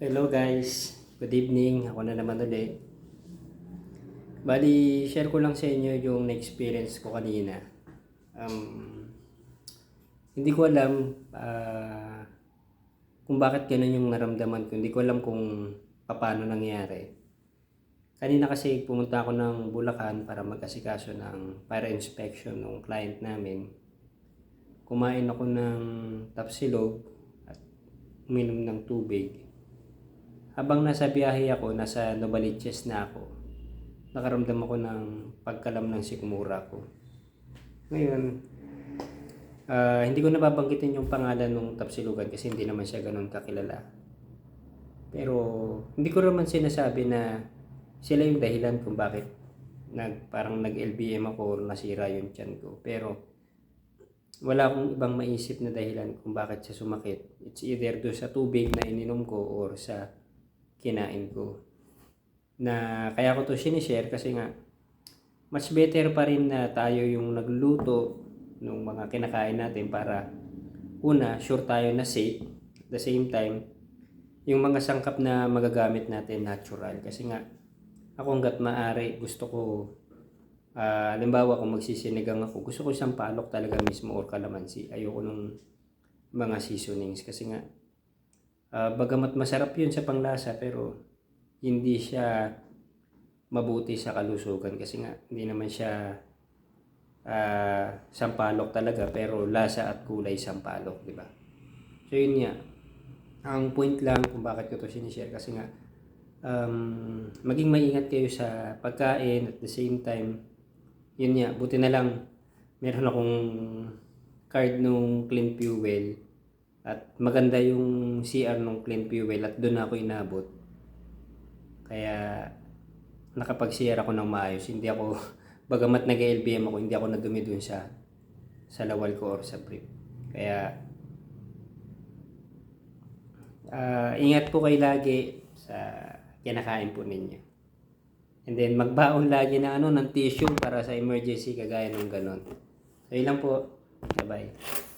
Hello guys, good evening. Ako na naman ulit. Bali, share ko lang sa inyo yung na-experience ko kanina. Um, hindi ko alam ah, kung bakit ganun yung naramdaman ko. Hindi ko alam kung paano nangyari. Kanina kasi pumunta ako ng Bulacan para mag-asikaso ng fire inspection ng client namin. Kumain ako ng tapsilog at uminom ng tubig. Habang nasa biyahe ako, nasa Novaliches na ako, nakaramdam ako ng pagkalam ng sikmura ko. Ngayon, ah, hindi ko nababanggitin yung pangalan ng tapsilugan kasi hindi naman siya ganun kakilala. Pero hindi ko naman sinasabi na sila yung dahilan kung bakit nag, parang nag-LBM ako or nasira yung tiyan ko. Pero wala akong ibang maisip na dahilan kung bakit siya sumakit. It's either do sa tubig na ininom ko or sa kinain ko. Na kaya ko to sinishare kasi nga mas better pa rin na tayo yung nagluto ng mga kinakain natin para una, sure tayo na safe. At the same time, yung mga sangkap na magagamit natin natural. Kasi nga, ako hanggat maaari, gusto ko, ah halimbawa kung magsisinigang ako, gusto ko isang palok talaga mismo or kalamansi. Ayoko nung mga seasonings kasi nga, ah, bagamat masarap yun sa panglasa pero hindi siya mabuti sa kalusugan kasi nga hindi naman siya ah sampalok talaga pero lasa at kulay sampalok, di ba? So yun nga. Ang point lang kung bakit ko to sinishare kasi nga um, maging maingat kayo sa pagkain at the same time yun nga, buti na lang meron akong card nung Clean Fuel at maganda yung CR nung Clean Fuel at doon ako inabot. Kaya nakapag-CR ako ng maayos. Hindi ako, bagamat nag-LBM ako, hindi ako nadumi dun sa sa lawal ko or sa brief. Kaya ah, ingat po kayo lagi sa kinakain po ninyo. And then magbaon lagi na ano ng tissue para sa emergency kagaya ng ganon. So yun lang po. Bye-bye.